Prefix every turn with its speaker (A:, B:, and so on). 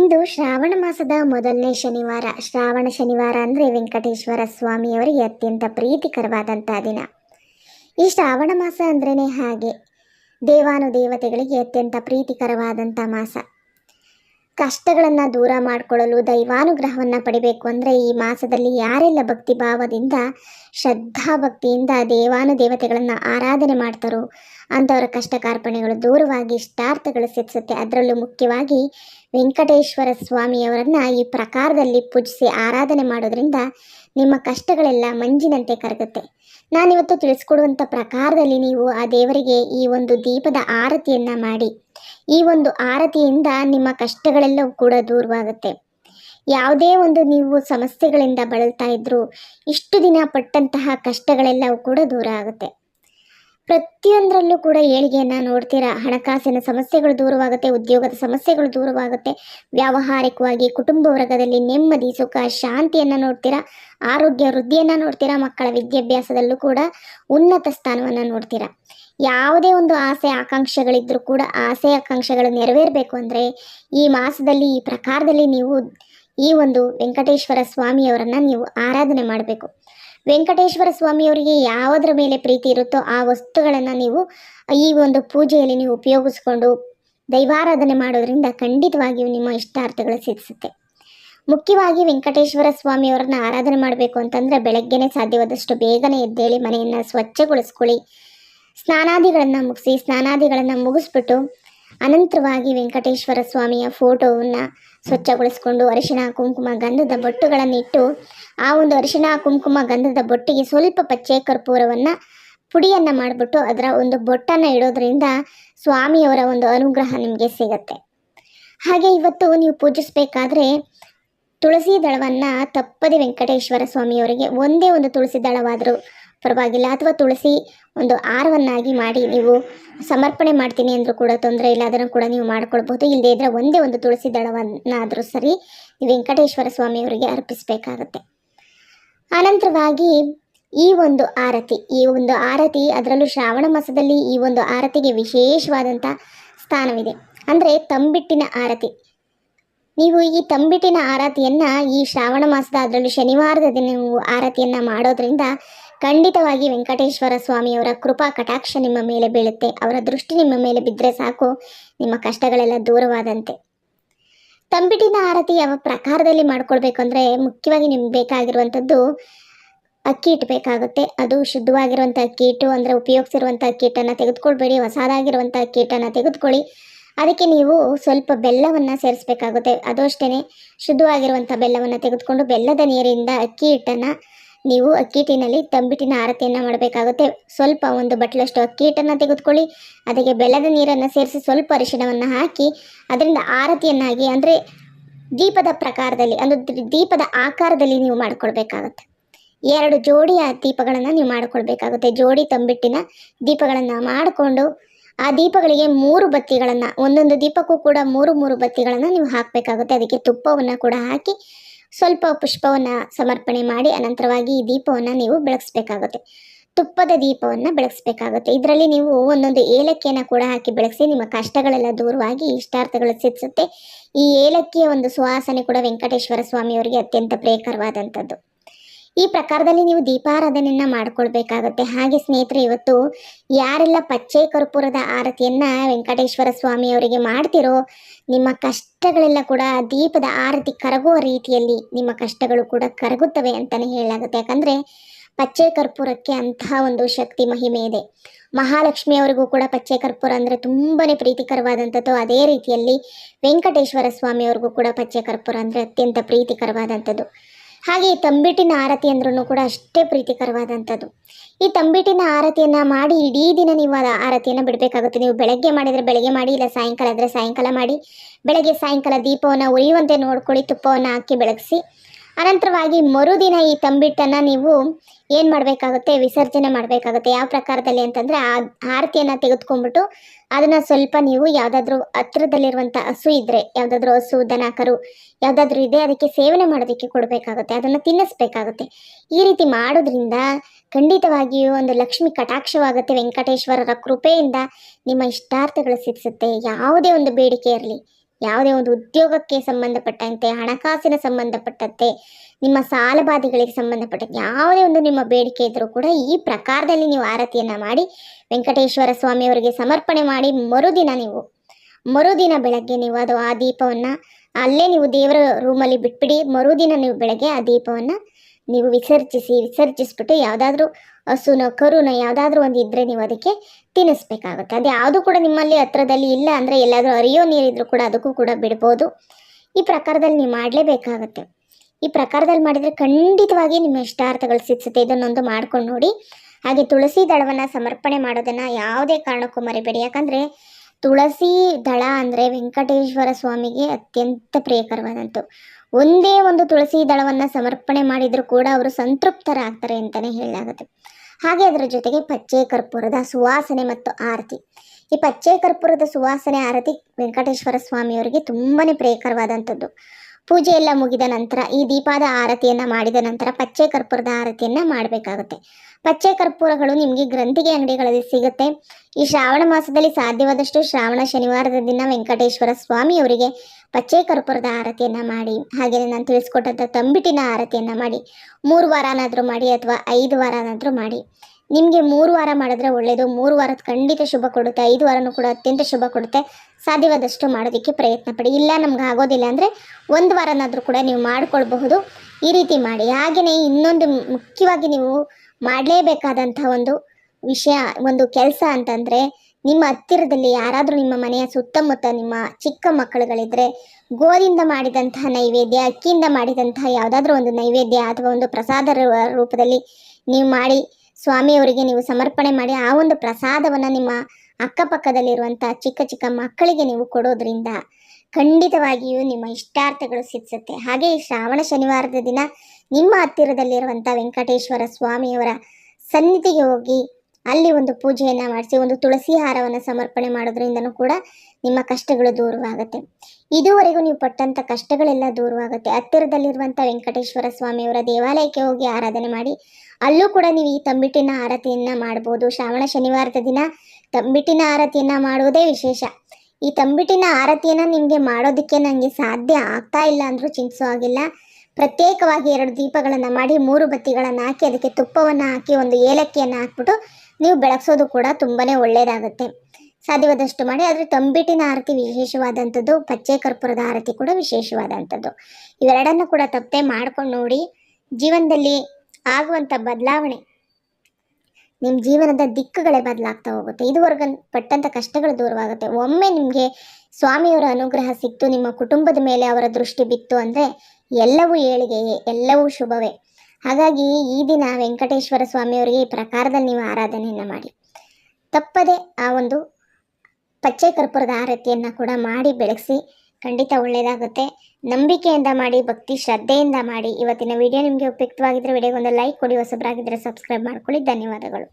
A: ಇಂದು ಶ್ರಾವಣ ಮಾಸದ ಮೊದಲನೇ ಶನಿವಾರ. ಶ್ರಾವಣ ಶನಿವಾರ ಅಂದರೆ ವೆಂಕಟೇಶ್ವರ ಸ್ವಾಮಿಯವರಿಗೆ ಅತ್ಯಂತ ಪ್ರೀತಿಕರವಾದಂಥ ದಿನ. ಈ ಶ್ರಾವಣ ಮಾಸ ಅಂದ್ರೇ ಹಾಗೆ. ದೇವಾನುದೇವತೆಗಳಿಗೆ ಅತ್ಯಂತ ಪ್ರೀತಿಕರವಾದಂಥ ಮಾಸ. ಕಷ್ಟಗಳನ್ನು ದೂರ ಮಾಡಿಕೊಳ್ಳಲು ದೈವಾನುಗ್ರಹವನ್ನು ಪಡಿಬೇಕು ಅಂದರೆ ಈ ಮಾಸದಲ್ಲಿ ಯಾರೆಲ್ಲ ಭಕ್ತಿ ಭಾವದಿಂದ ಶ್ರದ್ಧಾಭಕ್ತಿಯಿಂದ ದೇವಾನುದೇವತೆಗಳನ್ನು ಆರಾಧನೆ ಮಾಡ್ತಾರೋ ಅಂಥವರ ಕಷ್ಟ ಕಾರ್ಪಣ್ಯಗಳು ದೂರವಾಗಿ ಇಷ್ಟಾರ್ಥಗಳು ಸಿದ್ಧಿಸುತ್ತೆ. ಅದರಲ್ಲೂ ಮುಖ್ಯವಾಗಿ ವೆಂಕಟೇಶ್ವರ ಸ್ವಾಮಿಯವರನ್ನು ಈ ಪ್ರಕಾರದಲ್ಲಿ ಪೂಜಿಸಿ ಆರಾಧನೆ ಮಾಡೋದರಿಂದ ನಿಮ್ಮ ಕಷ್ಟಗಳೆಲ್ಲ ಮಂಜಿನಂತೆ ಕರಗುತ್ತೆ. ನಾನಿವತ್ತು ತಿಳಿಸ್ಕೊಡುವಂಥ ಪ್ರಕಾರದಲ್ಲಿ ನೀವು ಆ ದೇವರಿಗೆ ಈ ಒಂದು ದೀಪದ ಆರತಿಯನ್ನು ಮಾಡಿ. ಈ ಒಂದು ಆರತಿಯಿಂದ ನಿಮ್ಮ ಕಷ್ಟಗಳೆಲ್ಲವೂ ಕೂಡ ದೂರವಾಗುತ್ತೆ. ಯಾವುದೇ ಒಂದು ನೀವು ಸಮಸ್ಯೆಗಳಿಂದ ಬಳಲ್ತಾ ಇದ್ದರೂ ಇಷ್ಟು ದಿನ ಪಟ್ಟಂತಹ ಕಷ್ಟಗಳೆಲ್ಲವೂ ಕೂಡ ದೂರ ಆಗುತ್ತೆ. ಪ್ರತಿಯೊಂದರಲ್ಲೂ ಕೂಡ ಏಳಿಗೆಯನ್ನು ನೋಡ್ತೀರಾ? ಹಣಕಾಸಿನ ಸಮಸ್ಯೆಗಳು ದೂರವಾಗುತ್ತೆ, ಉದ್ಯೋಗದ ಸಮಸ್ಯೆಗಳು ದೂರವಾಗುತ್ತೆ. ವ್ಯಾವಹಾರಿಕವಾಗಿ ಕುಟುಂಬ ವರ್ಗದಲ್ಲಿ ನೆಮ್ಮದಿ, ಸುಖ, ಶಾಂತಿಯನ್ನು ನೋಡ್ತೀರಾ? ಆರೋಗ್ಯ, ವೃದ್ಧಿಯನ್ನು ನೋಡ್ತೀರಾ? ಮಕ್ಕಳ ವಿದ್ಯಾಭ್ಯಾಸದಲ್ಲೂ ಕೂಡ ಉನ್ನತ ಸ್ಥಾನವನ್ನು ನೋಡ್ತೀರಾ? ಯಾವುದೇ ಒಂದು ಆಸೆ ಆಕಾಂಕ್ಷೆಗಳಿದ್ದರೂ ಕೂಡ ಆಸೆ, ಆಕಾಂಕ್ಷೆಗಳು ನೆರವೇರಬೇಕು ಅಂದರೆ ಈ ಮಾಸದಲ್ಲಿ, ಈ ಪ್ರಕಾರದಲ್ಲಿ ನೀವು ಈ ಒಂದು ವೆಂಕಟೇಶ್ವರ ಸ್ವಾಮಿಯವರನ್ನು ನೀವು ಆರಾಧನೆ ಮಾಡಬೇಕು. ವೆಂಕಟೇಶ್ವರ ಸ್ವಾಮಿಯವರಿಗೆ ಯಾವುದರ ಮೇಲೆ ಪ್ರೀತಿ ಇರುತ್ತೋ ಆ ವಸ್ತುಗಳನ್ನು ನೀವು ಈ ಒಂದು ಪೂಜೆಯಲ್ಲಿ ನೀವು ಉಪಯೋಗಿಸ್ಕೊಂಡು ದೈವಾರಾಧನೆ ಮಾಡೋದ್ರಿಂದ ಖಂಡಿತವಾಗಿಯೂ ನಿಮ್ಮ ಇಷ್ಟಾರ್ಥಗಳು ಸಿದ್ಧಿಸುತ್ತೆ ಮುಖ್ಯವಾಗಿ ವೆಂಕಟೇಶ್ವರ ಸ್ವಾಮಿಯವರನ್ನ ಆರಾಧನೆ ಮಾಡಬೇಕು ಅಂತಂದರೆ ಬೆಳಗ್ಗೆನೇ ಸಾಧ್ಯವಾದಷ್ಟು ಬೇಗನೆ ಎದ್ದೇಳಿ ಮನೆಯನ್ನು ಸ್ವಚ್ಛಗೊಳಿಸ್ಕೊಳ್ಳಿ. ಸ್ನಾನಾದಿಗಳನ್ನು ಮುಗಿಸಿ, ಸ್ನಾನಾದಿಗಳನ್ನು ಮುಗಿಸ್ಬಿಟ್ಟು ಅನಂತರವಾಗಿ ವೆಂಕಟೇಶ್ವರ ಸ್ವಾಮಿಯ ಫೋಟೋವನ್ನು ಸ್ವಚ್ಛಗೊಳಿಸಿಕೊಂಡು ಅರಿಶಿಣ, ಕುಂಕುಮ, ಗಂಧದ ಬೊಟ್ಟುಗಳನ್ನಿಟ್ಟು ಆ ಒಂದು ಅರಿಶಿಣ, ಕುಂಕುಮ, ಗಂಧದ ಬೊಟ್ಟಿಗೆ ಸ್ವಲ್ಪ ಪಚ್ಚೆ ಕರ್ಪೂರವನ್ನು ಪುಡಿಯನ್ನು ಮಾಡಿಬಿಟ್ಟು ಅದರ ಒಂದು ಬೊಟ್ಟನ್ನು ಇಡೋದ್ರಿಂದ ಸ್ವಾಮಿಯವರ ಒಂದು ಅನುಗ್ರಹ ನಿಮಗೆ ಸಿಗತ್ತೆ. ಹಾಗೆ ಇವತ್ತು ನೀವು ಪೂಜಿಸಬೇಕಾದ್ರೆ ತುಳಸಿ ದಳವನ್ನು ತಪ್ಪದೆ ವೆಂಕಟೇಶ್ವರ ಸ್ವಾಮಿಯವರಿಗೆ ಒಂದೇ ಒಂದು ತುಳಸಿ ದಳವಾದರೂ ಪರವಾಗಿಲ್ಲ. ಅಥವಾ ತುಳಸಿ ಒಂದು ಆರವನ್ನಾಗಿ ಮಾಡಿ ನೀವು ಸಮರ್ಪಣೆ ಮಾಡ್ತೀನಿ ಅಂದರೂ ಕೂಡ ತೊಂದರೆ ಇಲ್ಲ. ಅದನ್ನು ಕೂಡ ನೀವು ಮಾಡ್ಕೊಳ್ಬೋದು ಇಲ್ಲದೇ ಇದ್ದರೆ ಒಂದೇ ಒಂದು ತುಳಸಿ ದಳವನ್ನಾದರೂ ಸರಿ ವೆಂಕಟೇಶ್ವರ ಸ್ವಾಮಿಯವರಿಗೆ ಅರ್ಪಿಸಬೇಕಾಗತ್ತೆ. ಅನಂತರವಾಗಿ ಈ ಒಂದು ಆರತಿ, ಈ ಒಂದು ಆರತಿ ಅದರಲ್ಲೂ ಶ್ರಾವಣ ಮಾಸದಲ್ಲಿ ಈ ಒಂದು ಆರತಿಗೆ ವಿಶೇಷವಾದಂಥ ಸ್ಥಾನವಿದೆ. ಅಂದರೆ ತಂಬಿಟ್ಟಿನ ಆರತಿ. ನೀವು ಈ ತಂಬಿಟ್ಟಿನ ಆರತಿಯನ್ನು ಈ ಶ್ರಾವಣ ಮಾಸದ ಅದರಲ್ಲೂ ಶನಿವಾರದ ದಿನ ನೀವು ಆರತಿಯನ್ನು ಮಾಡೋದ್ರಿಂದ ಖಂಡಿತವಾಗಿ ವೆಂಕಟೇಶ್ವರ ಸ್ವಾಮಿಯವರ ಕೃಪಾ ಕಟಾಕ್ಷ ನಿಮ್ಮ ಮೇಲೆ ಬೀಳುತ್ತೆ. ಅವರ ದೃಷ್ಟಿ ನಿಮ್ಮ ಮೇಲೆ ಬಿದ್ದರೆ ಸಾಕು. ನಿಮ್ಮ ಕಷ್ಟಗಳೆಲ್ಲ ದೂರವಾದಂತೆ. ತಂಬಿಟ್ಟಿನ ಆರತಿ ಯಾವ ಪ್ರಕಾರದಲ್ಲಿ ಮಾಡ್ಕೊಳ್ಬೇಕು ಅಂದರೆ ಮುಖ್ಯವಾಗಿ ನಿಮ್ಗೆ ಬೇಕಾಗಿರುವಂಥದ್ದು ಅಕ್ಕಿ ಹಿಟ್ಟು ಬೇಕಾಗುತ್ತೆ. ಅದು ಶುದ್ಧವಾಗಿರುವಂಥ ಅಕ್ಕಿ ಹಿಟ್ಟು ಅಂದರೆ ಉಪಯೋಗಿಸಿರುವಂಥ ಅಕ್ಕಿ ಹಿಟ್ಟನ್ನು ತೆಗೆದುಕೊಳ್ಬೇಡಿ. ಹೊಸದಾಗಿರುವಂಥ ಅಕ್ಕಿ ಹಿಟ್ಟನ್ನು ತೆಗೆದುಕೊಳ್ಳಿ. ಅದಕ್ಕೆ ನೀವು ಸ್ವಲ್ಪ ಬೆಲ್ಲವನ್ನು ಸೇರಿಸ್ಬೇಕಾಗುತ್ತೆ. ಅದು ಅಷ್ಟೇ ಶುದ್ಧವಾಗಿರುವಂಥ ಬೆಲ್ಲವನ್ನು ತೆಗೆದುಕೊಂಡು ಬೆಲ್ಲದ ನೀರಿಂದ ಅಕ್ಕಿ ಹಿಟ್ಟನ್ನು ನೀವು ಅಕ್ಕಿ ಹಿಟ್ಟಿನಲ್ಲಿ ತಂಬಿಟ್ಟಿನ ಆರತಿಯನ್ನು ಮಾಡಬೇಕಾಗುತ್ತೆ. ಸ್ವಲ್ಪ ಒಂದು ಬಟ್ಲಷ್ಟು ಅಕ್ಕಿ ಹಿಟ್ಟನ್ನು ತೆಗೆದುಕೊಳ್ಳಿ. ಅದಕ್ಕೆ ಬೆಲ್ಲದ ನೀರನ್ನು ಸೇರಿಸಿ ಸ್ವಲ್ಪ ಅರಿಶಿಣವನ್ನು ಹಾಕಿ, ಅದರಿಂದ ಆರತಿಯನ್ನಾಗಿ ಅಂದರೆ ದೀಪದ ಪ್ರಕಾರದಲ್ಲಿ, ಅಂದರೆ ದೀಪದ ಆಕಾರದಲ್ಲಿ ನೀವು ಮಾಡ್ಕೊಳ್ಬೇಕಾಗತ್ತೆ ಎರಡು ಜೋಡಿಯ ದೀಪಗಳನ್ನು ನೀವು ಮಾಡ್ಕೊಳ್ಬೇಕಾಗುತ್ತೆ ಜೋಡಿ ತಂಬಿಟ್ಟಿನ ದೀಪಗಳನ್ನು ಮಾಡಿಕೊಂಡು, ಆ ದೀಪಗಳಿಗೆ ಮೂರು ಬತ್ತಿಗಳನ್ನು, ಒಂದೊಂದು ದೀಪಕ್ಕೂ ಕೂಡ ಮೂರು ಮೂರು ಬತ್ತಿಗಳನ್ನು ನೀವು ಹಾಕಬೇಕಾಗುತ್ತೆ. ಅದಕ್ಕೆ ತುಪ್ಪವನ್ನು ಕೂಡ ಹಾಕಿ ಸ್ವಲ್ಪ ಪುಷ್ಪವನ್ನು ಸಮರ್ಪಣೆ ಮಾಡಿ, ಅನಂತರವಾಗಿ ಈ ದೀಪವನ್ನು ನೀವು ಬೆಳಗಿಸ್ಬೇಕಾಗುತ್ತೆ. ತುಪ್ಪದ ದೀಪವನ್ನು ಬೆಳಗಿಸ್ಬೇಕಾಗುತ್ತೆ. ಇದರಲ್ಲಿ ನೀವು ಒಂದೊಂದು ಏಲಕ್ಕಿಯನ್ನು ಕೂಡ ಹಾಕಿ ಬೆಳಗಿಸಿ, ನಿಮ್ಮ ಕಷ್ಟಗಳೆಲ್ಲ ದೂರವಾಗಿ ಇಷ್ಟಾರ್ಥಗಳು ಸಿದ್ಧಿಸುತ್ತೆ. ಈ ಏಲಕ್ಕಿಯ ಒಂದು ಸುವಾಸನೆ ಕೂಡ ವೆಂಕಟೇಶ್ವರ ಸ್ವಾಮಿಯವರಿಗೆ ಅತ್ಯಂತ ಪ್ರಿಯಕರವಾದಂಥದ್ದು. ಈ ಪ್ರಕಾರದಲ್ಲಿ ನೀವು ದೀಪಾರಾಧನೆಯನ್ನ ಮಾಡ್ಕೊಳ್ಬೇಕಾಗತ್ತೆ. ಹಾಗೆ ಸ್ನೇಹಿತರೆ, ಇವತ್ತು ಯಾರೆಲ್ಲ ಪಚ್ಚೆ ಕರ್ಪೂರದ ಆರತಿಯನ್ನ ವೆಂಕಟೇಶ್ವರ ಸ್ವಾಮಿಯವರಿಗೆ ಮಾಡ್ತಿರೋ, ನಿಮ್ಮ ಕಷ್ಟಗಳೆಲ್ಲ ಕೂಡ ದೀಪದ ಆರತಿ ಕರಗುವ ರೀತಿಯಲ್ಲಿ ನಿಮ್ಮ ಕಷ್ಟಗಳು ಕೂಡ ಕರಗುತ್ತವೆ ಅಂತಲೇ ಹೇಳಲಾಗುತ್ತೆ. ಯಾಕಂದರೆ ಪಚ್ಚೆ ಕರ್ಪೂರಕ್ಕೆ ಅಂತಹ ಒಂದು ಶಕ್ತಿ, ಮಹಿಮೆ ಇದೆ. ಮಹಾಲಕ್ಷ್ಮಿ ಅವರಿಗೂ ಕೂಡ ಪಚ್ಚೆ ಕರ್ಪೂರ ಅಂದರೆ ತುಂಬಾ ಪ್ರೀತಿಕರವಾದಂಥದ್ದು. ಅದೇ ರೀತಿಯಲ್ಲಿ ವೆಂಕಟೇಶ್ವರ ಸ್ವಾಮಿಯವ್ರಿಗೂ ಕೂಡ ಪಚ್ಚೆ ಕರ್ಪೂರ ಅಂದರೆ ಅತ್ಯಂತ ಪ್ರೀತಿಕರವಾದಂಥದ್ದು. ಹಾಗೆ ಈ ತಂಬಿಟ್ಟಿನ ಆರತಿ ಅಂದ್ರೂ ಕೂಡ ಅಷ್ಟೇ ಪ್ರೀತಿಕರವಾದಂಥದ್ದು. ಈ ತಂಬಿಟ್ಟಿನ ಆರತಿಯನ್ನು ಮಾಡಿ ಇಡೀ ದಿನ ನೀವು ಆ ಆರತಿಯನ್ನು ಬಿಡಬೇಕಾಗುತ್ತೆ. ನೀವು ಬೆಳಗ್ಗೆ ಮಾಡಿದರೆ ಬೆಳಗ್ಗೆ ಮಾಡಿ, ಇಲ್ಲ ಸಾಯಂಕಾಲ ಆದರೆ ಸಾಯಂಕಾಲ ಮಾಡಿ, ಬೆಳಗ್ಗೆ ಸಾಯಂಕಾಲ ದೀಪವನ್ನು ಉರಿಯುವಂತೆ ನೋಡ್ಕೊಳ್ಳಿ, ತುಪ್ಪವನ್ನು ಹಾಕಿ ಬೆಳಗಿಸಿ. ಅನಂತರವಾಗಿ ಮರುದಿನ ಈ ತಂಬಿಟ್ಟನ್ನು ನೀವು ಏನು ಮಾಡಬೇಕಾಗುತ್ತೆ? ವಿಸರ್ಜನೆ ಮಾಡಬೇಕಾಗುತ್ತೆ. ಯಾವ ಪ್ರಕಾರದಲ್ಲಿ ಅಂತಂದರೆ ಆ ಆರತಿಯನ್ನು ತೆಗೆದುಕೊಂಡ್ಬಿಟ್ಟು ಅದನ್ನು ಸ್ವಲ್ಪ ನೀವು ಯಾವುದಾದ್ರೂ ಹತ್ರದಲ್ಲಿರುವಂಥ ಹಸು ಇದ್ದರೆ ಯಾವುದಾದ್ರೂ ಹಸು, ದನ, ಕರು ಯಾವುದಾದ್ರೂ ಇದೆ, ಅದಕ್ಕೆ ಸೇವನೆ ಮಾಡೋದಕ್ಕೆ ಕೊಡಬೇಕಾಗುತ್ತೆ. ಅದನ್ನು ತಿನ್ನಿಸ್ಬೇಕಾಗುತ್ತೆ. ಈ ರೀತಿ ಮಾಡೋದ್ರಿಂದ ಖಂಡಿತವಾಗಿಯೂ ಒಂದು ಲಕ್ಷ್ಮಿ ಕಟಾಕ್ಷವಾಗುತ್ತೆ ವೆಂಕಟೇಶ್ವರರ ಕೃಪೆಯಿಂದ ನಿಮ್ಮ ಇಷ್ಟಾರ್ಥಗಳು ಸಿದ್ಧಿಸುತ್ತೆ. ಯಾವುದೇ ಒಂದು ಬೇಡಿಕೆ ಇರಲಿ. ಯಾವುದೇ ಒಂದು ಉದ್ಯೋಗಕ್ಕೆ ಸಂಬಂಧಪಟ್ಟಂತೆ, ಹಣಕಾಸಿನ ಸಂಬಂಧಪಟ್ಟಂತೆ, ನಿಮ್ಮ ಸಾಲಬಾಧೆಗಳಿಗೆ ಸಂಬಂಧಪಟ್ಟಂತೆ, ಯಾವುದೇ ಒಂದು ನಿಮ್ಮ ಬೇಡಿಕೆ ಇದ್ದರೂ ಕೂಡ ಈ ಪ್ರಕಾರದಲ್ಲಿ ನೀವು ಆರತಿಯನ್ನು ಮಾಡಿ, ವೆಂಕಟೇಶ್ವರ ಸ್ವಾಮಿಯವರಿಗೆ ಸಮರ್ಪಣೆ ಮಾಡಿ ಮರುದಿನ ನೀವು, ಮರುದಿನ ಬೆಳಗ್ಗೆ ನೀವು ಅದು ಆ ದೀಪವನ್ನು, ಅಲ್ಲೇ ನೀವು ದೇವರ ರೂಮಲ್ಲಿ ಬಿಟ್ಬಿಡಿ, ಮರುದಿನ ನೀವು ಬೆಳಗ್ಗೆ ಆ ದೀಪವನ್ನು ನೀವು ವಿಸರ್ಜಿಸಿ, ವಿಸರ್ಜಿಸ್ಬಿಟ್ಟು ಯಾವುದಾದ್ರೂ ಹಸುನ, ಕರುನ ಯಾವುದಾದ್ರೂ ಒಂದು ಇದ್ದರೆ ನೀವು ಅದಕ್ಕೆ ತಿನ್ನಿಸ್ಬೇಕಾಗುತ್ತೆ. ಅದು ಯಾವುದು ಕೂಡ ನಿಮ್ಮಲ್ಲಿ ಹತ್ರದಲ್ಲಿ ಇಲ್ಲ ಅಂದರೆ ಎಲ್ಲಾದರೂ ಅರಿಯೋ ನೀರಿದ್ರೂ ಕೂಡ ಅದಕ್ಕೂ ಕೂಡ ಬಿಡ್ಬೋದು. ಈ ಪ್ರಕಾರದಲ್ಲಿ ನೀವು ಮಾಡಲೇಬೇಕಾಗತ್ತೆ. ಈ ಪ್ರಕಾರದಲ್ಲಿ ಮಾಡಿದರೆ ಖಂಡಿತವಾಗಿ ನಿಮ್ಮ ಇಷ್ಟಾರ್ಥಗಳು ಸಿಗ್ಸುತ್ತೆ ಇದನ್ನೊಂದು ಮಾಡ್ಕೊಂಡು ನೋಡಿ. ಹಾಗೆ ತುಳಸಿ ದಳವನ್ನು ಸಮರ್ಪಣೆ ಮಾಡೋದನ್ನು ಯಾವುದೇ ಕಾರಣಕ್ಕೂ ಮರಿಬೇಡಿ. ಯಾಕಂದರೆ ತುಳಸಿ ದಳ ಅಂದರೆ ವೆಂಕಟೇಶ್ವರ ಸ್ವಾಮಿಗೆ ಅತ್ಯಂತ ಪ್ರಿಯಕರವಾದಂತು ಒಂದೇ ಒಂದು ತುಳಸಿ ದಳವನ್ನು ಸಮರ್ಪಣೆ ಮಾಡಿದರೂ ಕೂಡ ಅವರು ಸಂತೃಪ್ತರಾಗ್ತಾರೆ ಅಂತಲೇ ಹೇಳಲಾಗುತ್ತೆ. ಹಾಗೆ ಅದರ ಜೊತೆಗೆ ಪಚ್ಚೆ ಕರ್ಪೂರದ ಸುವಾಸನೆ ಮತ್ತು ಆರತಿ. ಈ ಪಚ್ಚೆ ಕರ್ಪೂರದ ಸುವಾಸನೆ, ಆರತಿ ವೆಂಕಟೇಶ್ವರ ಸ್ವಾಮಿಯವರಿಗೆ ತುಂಬಾ ಪ್ರಿಯಕರವಾದಂಥದ್ದು. ಪೂಜೆ ಎಲ್ಲ ಮುಗಿದ ನಂತರ ಈ ದೀಪದ ಆರತಿಯನ್ನು ಮಾಡಿದ ನಂತರ ಪಚ್ಚೆ ಕರ್ಪೂರದ ಆರತಿಯನ್ನು ಮಾಡಬೇಕಾಗುತ್ತೆ. ಪಚ್ಚೆ ಕರ್ಪೂರಗಳು ನಿಮಗೆ ಗ್ರಂಥಿಗೆ ಅಂಗಡಿಗಳಲ್ಲಿ ಸಿಗುತ್ತೆ. ಈ ಶ್ರಾವಣ ಮಾಸದಲ್ಲಿ ಸಾಧ್ಯವಾದಷ್ಟು ಶ್ರಾವಣ ಶನಿವಾರದ ದಿನ ವೆಂಕಟೇಶ್ವರ ಸ್ವಾಮಿಯವರಿಗೆ ಪಚ್ಚೆ ಕರ್ಪೂರದ ಆರತಿಯನ್ನು ಮಾಡಿ, ಹಾಗೆಯೇ ನಾನು ತಿಳಿಸ್ಕೊಟ್ಟಂಥ ತಂಬಿಟ್ಟಿನ ಆರತಿಯನ್ನು ಮಾಡಿ, ಮೂರು ವಾರನಾದರೂ ಮಾಡಿ ಅಥವಾ ಐದು ವಾರನಾದರೂ ಮಾಡಿ. ನಿಮಗೆ ಮೂರು ವಾರ ಮಾಡಿದ್ರೆ ಒಳ್ಳೆಯದು ಮೂರು ವಾರದ ಖಂಡಿತ ಶುಭ ಕೊಡುತ್ತೆ. ಐದು ವಾರನೂ ಕೂಡ ಅತ್ಯಂತ ಶುಭ ಕೊಡುತ್ತೆ. ಸಾಧ್ಯವಾದಷ್ಟು ಮಾಡೋದಕ್ಕೆ ಪ್ರಯತ್ನ ಪಡಿ. ಇಲ್ಲ ನಮ್ಗೆ ಆಗೋದಿಲ್ಲ ಅಂದರೆ ಒಂದು ವಾರನಾದರೂ ಕೂಡ ನೀವು ಮಾಡಿಕೊಳ್ಬಹುದು. ಈ ರೀತಿ ಮಾಡಿ. ಹಾಗೆಯೇ ಇನ್ನೊಂದು ಮುಖ್ಯವಾಗಿ ನೀವು ಮಾಡಲೇಬೇಕಾದಂಥ ಒಂದು ವಿಷಯ, ಒಂದು ಕೆಲಸ ಅಂತಂದರೆ ನಿಮ್ಮ ಹತ್ತಿರದಲ್ಲಿ ಯಾರಾದರೂ ನಿಮ್ಮ ಮನೆಯ ಸುತ್ತಮುತ್ತ ನಿಮ್ಮ ಚಿಕ್ಕ ಮಕ್ಕಳುಗಳಿದ್ರೆ ಗೋದಿಂದ ಮಾಡಿದಂತಹ ನೈವೇದ್ಯ, ಅಕ್ಕಿಯಿಂದ ಮಾಡಿದಂತಹ ಯಾವುದಾದ್ರೂ ಒಂದು ನೈವೇದ್ಯ ಅಥವಾ ಒಂದು ಪ್ರಸಾದ ರೂಪದಲ್ಲಿ ನೀವು ಮಾಡಿ ಸ್ವಾಮಿಯವರಿಗೆ ನೀವು ಸಮರ್ಪಣೆ ಮಾಡಿ ಆ ಒಂದು ಪ್ರಸಾದವನ್ನು ನಿಮ್ಮ ಅಕ್ಕಪಕ್ಕದಲ್ಲಿರುವಂಥ ಚಿಕ್ಕ ಚಿಕ್ಕ ಮಕ್ಕಳಿಗೆ ನೀವು ಕೊಡೋದ್ರಿಂದ ಖಂಡಿತವಾಗಿಯೂ ನಿಮ್ಮ ಇಷ್ಟಾರ್ಥಗಳು ಸಿದ್ಧಿಸುತ್ತೆ ಹಾಗೆ ಈ ಶ್ರಾವಣ ಶನಿವಾರದ ದಿನ ನಿಮ್ಮ ಹತ್ತಿರದಲ್ಲಿರುವಂಥ ವೆಂಕಟೇಶ್ವರ ಸ್ವಾಮಿಯವರ ಸನ್ನಿಧಿಗೆ ಹೋಗಿ ಅಲ್ಲಿ ಒಂದು ಪೂಜೆಯನ್ನು ಮಾಡಿಸಿ, ಒಂದು ತುಳಸಿ ಹಾರವನ್ನು ಸಮರ್ಪಣೆ ಮಾಡೋದ್ರಿಂದನೂ ಕೂಡ ನಿಮ್ಮ ಕಷ್ಟಗಳು ದೂರವಾಗುತ್ತೆ. ಇದುವರೆಗೂ ನೀವು ಪಟ್ಟಂಥ ಕಷ್ಟಗಳೆಲ್ಲ ದೂರವಾಗುತ್ತೆ. ಹತ್ತಿರದಲ್ಲಿರುವಂಥ ವೆಂಕಟೇಶ್ವರ ಸ್ವಾಮಿಯವರ ದೇವಾಲಯಕ್ಕೆ ಹೋಗಿ ಆರಾಧನೆ ಮಾಡಿ, ಅಲ್ಲೂ ಕೂಡ ನೀವು ಈ ತಂಬಿಟ್ಟಿನ ಆರತಿಯನ್ನು ಮಾಡ್ಬೋದು. ಶ್ರಾವಣ ಶನಿವಾರದ ದಿನ ತಂಬಿಟ್ಟಿನ ಆರತಿಯನ್ನು ಮಾಡುವುದೇ ವಿಶೇಷ. ಈ ತಂಬಿಟ್ಟಿನ ಆರತಿಯನ್ನು ನಿಮಗೆ ಮಾಡೋದಕ್ಕೆ ನನಗೆ ಸಾಧ್ಯ ಆಗ್ತಾ ಇಲ್ಲ ಅಂದರೂ ಚಿಂತಿಸೋ ಹಾಗಿಲ್ಲ. ಪ್ರತ್ಯೇಕವಾಗಿ ಎರಡು ದೀಪಗಳನ್ನು ಮಾಡಿ ಮೂರು ಬತ್ತಿಗಳನ್ನು ಹಾಕಿ ಅದಕ್ಕೆ ತುಪ್ಪವನ್ನು ಹಾಕಿ ಒಂದು ಏಲಕ್ಕಿಯನ್ನು ಹಾಕ್ಬಿಟ್ಟು ನೀವು ಬೆಳಗ್ಸೋದು ಕೂಡ ತುಂಬಾ ಒಳ್ಳೆಯದಾಗುತ್ತೆ ಸಾಧ್ಯವಾದಷ್ಟು ಮಾಡಿ, ಆದರೆ ತಂಬಿಟ್ಟಿನ ಆರತಿ ವಿಶೇಷವಾದಂಥದ್ದು, ಪಚ್ಚೆ ಕರ್ಪೂರದ ಆರತಿ ಕೂಡ ವಿಶೇಷವಾದಂಥದ್ದು. ಇವೆರಡನ್ನು ಕೂಡ ತಪ್ಪದೆ ಮಾಡ್ಕೊಂಡು ನೋಡಿ, ಜೀವನದಲ್ಲಿ ಆಗುವಂಥ ಬದಲಾವಣೆ ನಿಮ್ಮ ಜೀವನದ ದಿಕ್ಕುಗಳೇ ಬದಲಾಗ್ತಾ ಹೋಗುತ್ತೆ. ಇದುವರೆಗೂ ಪಟ್ಟಂಥ ಕಷ್ಟಗಳು ದೂರವಾಗುತ್ತೆ. ಒಮ್ಮೆ ನಿಮಗೆ ಸ್ವಾಮಿಯವರ ಅನುಗ್ರಹ ಸಿಕ್ತು, ನಿಮ್ಮ ಕುಟುಂಬದ ಮೇಲೆ ಅವರ ದೃಷ್ಟಿ ಬಿತ್ತು ಅಂದರೆ ಎಲ್ಲವೂ ಏಳಿಗೆಯೇ, ಎಲ್ಲವೂ ಶುಭವೇ. ಹಾಗಾಗಿ ಈ ದಿನ ವೆಂಕಟೇಶ್ವರ ಸ್ವಾಮಿಯವರಿಗೆ ಈ ಪ್ರಕಾರದಲ್ಲಿ ನೀವು ಆರಾಧನೆಯನ್ನು ಮಾಡಿ. ತಪ್ಪದೆ ಆ ಒಂದು ಪಚ್ಚೆ ಕರ್ಪೂರದ ಆರತಿಯನ್ನು ಕೂಡ ಮಾಡಿ ಬೆಳಗಿಸಿ ಖಂಡಿತ ಒಳ್ಳೆಯದಾಗುತ್ತೆ ನಂಬಿಕೆಯಿಂದ ಮಾಡಿ, ಭಕ್ತಿ, ಶ್ರದ್ಧೆಯಿಂದ ಮಾಡಿ. ಇವತ್ತಿನ ವಿಡಿಯೋ ನಿಮಗೆ ಉಪಯುಕ್ತವಾಗಿದ್ದರೆ ವಿಡಿಯೋಗೊಂದು ಲೈಕ್ ಕೊಡಿ ಹೊಸಬರಾಗಿದ್ದರೆ ಸಬ್ಸ್ಕ್ರೈಬ್ ಮಾಡ್ಕೊಳ್ಳಿ. ಧನ್ಯವಾದಗಳು.